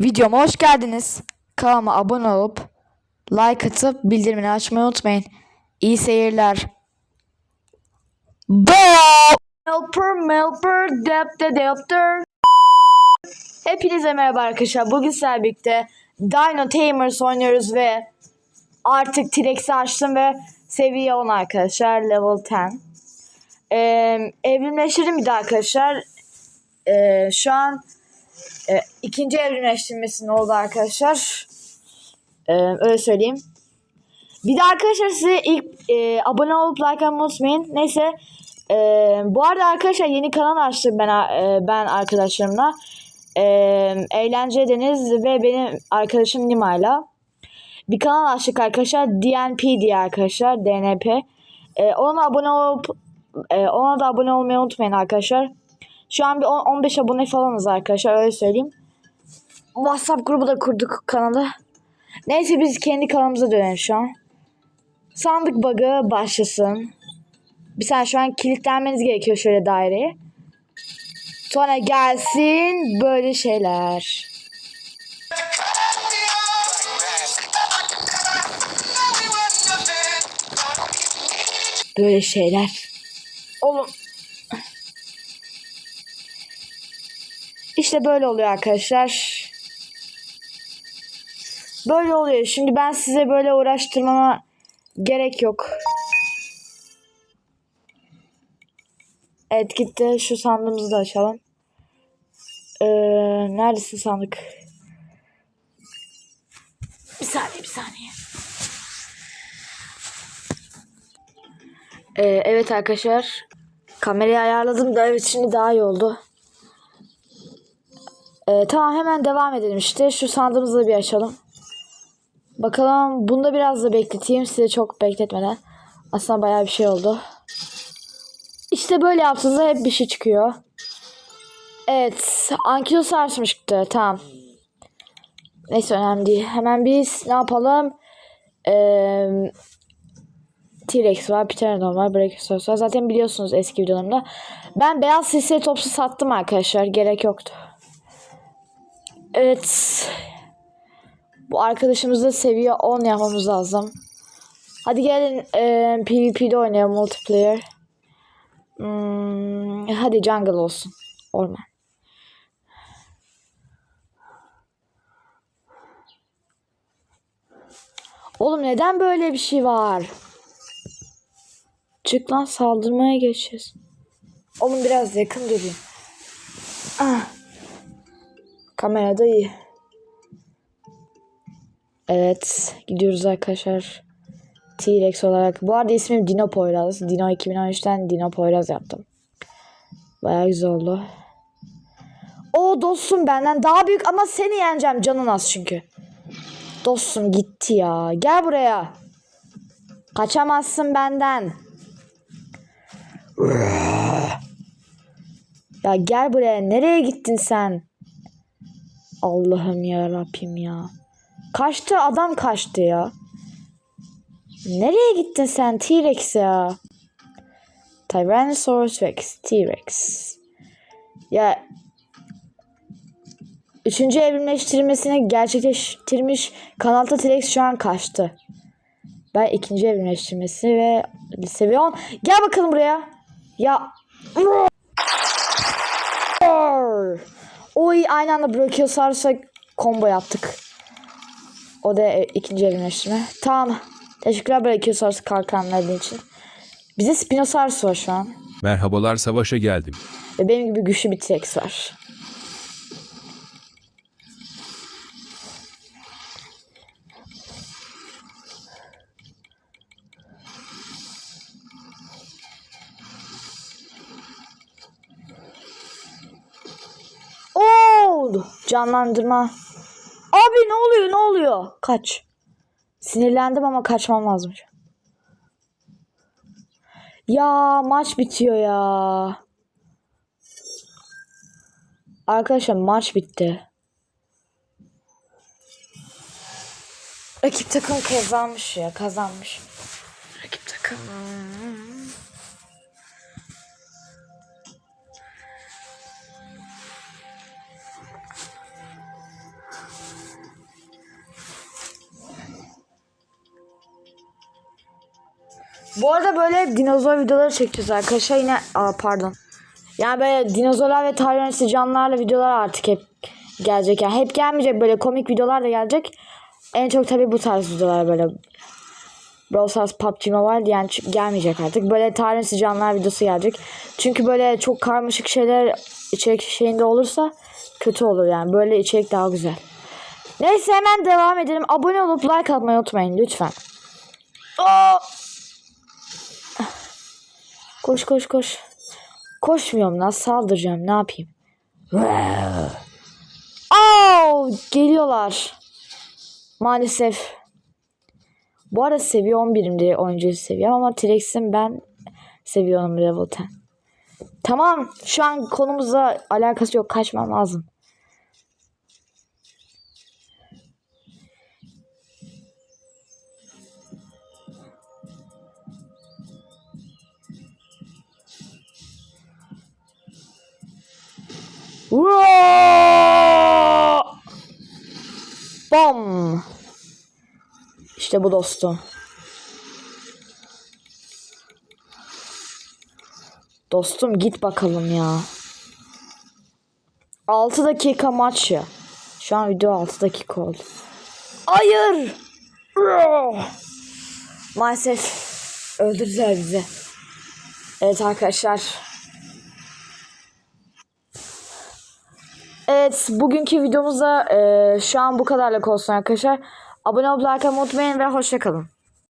Videoma hoş geldiniz. Kanalıma abone olup like atıp bildirimini açmayı unutmayın. İyi seyirler. Melper Melper Depte Depter Hepinize merhaba arkadaşlar. Bugün sizlerle birlikte Dino Tamers oynuyoruz ve artık T-Rex'i açtım ve seviye 10 arkadaşlar. Level 10. Ee, evrimleştirdim bir de arkadaşlar. Ee, şu an e, ikinci evrimleştirmesi oldu arkadaşlar. Ee, öyle söyleyeyim. Bir de arkadaşlar size ilk e, abone olup like atmayı unutmayın. Neyse. e, bu arada arkadaşlar yeni kanal açtım ben e, ben arkadaşlarımla. E, Eğlence Deniz ve benim arkadaşım Nima'yla. Bir kanal açtık arkadaşlar. DNP diye arkadaşlar. DNP. E, ona abone olup e, ona da abone olmayı unutmayın arkadaşlar. Şu an bir 10 15 abone falanız arkadaşlar öyle söyleyeyim. WhatsApp grubu da kurduk kanalı. Neyse biz kendi kanalımıza dönelim şu an. Sandık bug'ı başlasın. Bir saniye şu an kilitlenmeniz gerekiyor şöyle daireye. Sonra gelsin böyle şeyler. Böyle şeyler. Oğlum. İşte böyle oluyor arkadaşlar. Böyle oluyor. Şimdi ben size böyle uğraştırmama gerek yok. Evet gitti. Şu sandığımızı da açalım. Ee, neredesin sandık? Bir saniye bir saniye. Ee, evet arkadaşlar. Kamerayı ayarladım da evet şimdi daha iyi oldu. Ee, tamam hemen devam edelim işte. Şu sandığımızı da bir açalım. Bakalım bunu da biraz da bekleteyim size çok bekletmeden. Aslında bayağı bir şey oldu. İşte böyle yaptığınızda hep bir şey çıkıyor. Evet. Ankylosaurus çıktı. Tamam. Neyse önemli değil. Hemen biz ne yapalım? Ee, T-Rex var, Pteranodon var, Brachiosaurus var. Zaten biliyorsunuz eski videolarımda. Ben beyaz silsile topsu sattım arkadaşlar. Gerek yoktu. Evet. Bu arkadaşımızda seviye 10 yapmamız lazım. Hadi gelin e, PvP'de oynayalım multiplayer. Hmm, hadi jungle olsun. Orman. Oğlum neden böyle bir şey var? Çık lan saldırmaya geçeceğiz. Oğlum biraz yakın durayım. Ah. Kamerada iyi. Evet. Gidiyoruz arkadaşlar. T-Rex olarak. Bu arada ismim Dino Poyraz. Dino 2013'ten Dino Poyraz yaptım. Bayağı güzel oldu. O dostum benden daha büyük ama seni yeneceğim. Canın az çünkü. Dostum gitti ya. Gel buraya. Kaçamazsın benden. Ya gel buraya. Nereye gittin sen? Allah'ım ya Rabbim ya. Kaçtı adam kaçtı ya. Nereye gittin sen T-Rex ya? Tyrannosaurus Rex T-Rex. Ya Üçüncü evrimleştirmesini gerçekleştirmiş kanalda T-Rex şu an kaçtı. Ben ikinci evrimleştirmesi ve seviye 10. Gel bakalım buraya. Ya. Oy aynı anda Brachiosaurus'a combo yaptık. O da e- ikinci evrimleştirme. Tamam. Teşekkürler Brachiosaurus kalkanların için. Bize Spinosaurus var şu an. Merhabalar savaşa geldim. Ve benim gibi güçlü bir T-Rex var. Canlandırma. Abi ne oluyor ne oluyor? Kaç. Sinirlendim ama kaçmam lazım. Ya maç bitiyor ya. Arkadaşlar maç bitti. Rakip takım kazanmış ya kazanmış. Rakip takım. Bu arada böyle dinozor videoları çekeceğiz arkadaşlar. Yine aa, pardon. Yani böyle dinozorlar ve tarih canlılarla videolar artık hep gelecek. Yani hep gelmeyecek böyle komik videolar da gelecek. En çok tabii bu tarz videolar böyle Brawl Stars, PUBG Mobile yani gelmeyecek artık. Böyle tarih canlılar videosu gelecek. Çünkü böyle çok karmaşık şeyler içerik şeyinde olursa kötü olur yani. Böyle içerik daha güzel. Neyse hemen devam edelim. Abone olup like atmayı unutmayın lütfen. Aa! Koş koş koş. Koşmuyorum lan saldıracağım ne yapayım. Aa, geliyorlar. Maalesef. Bu arada seviye 11'imdi oyuncu seviye ama T-Rex'in ben seviyorum level 10. Tamam şu an konumuzla alakası yok kaçmam lazım. Bam. İşte bu dostum. Dostum git bakalım ya. 6 dakika maç ya. Şu an video 6 dakika oldu. Hayır. Maalesef öldürdüler bizi. Evet arkadaşlar. Evet bugünkü videomuzda e, şu an bu kadarlık olsun arkadaşlar. Abone atmayı unutmayın ve hoşçakalın.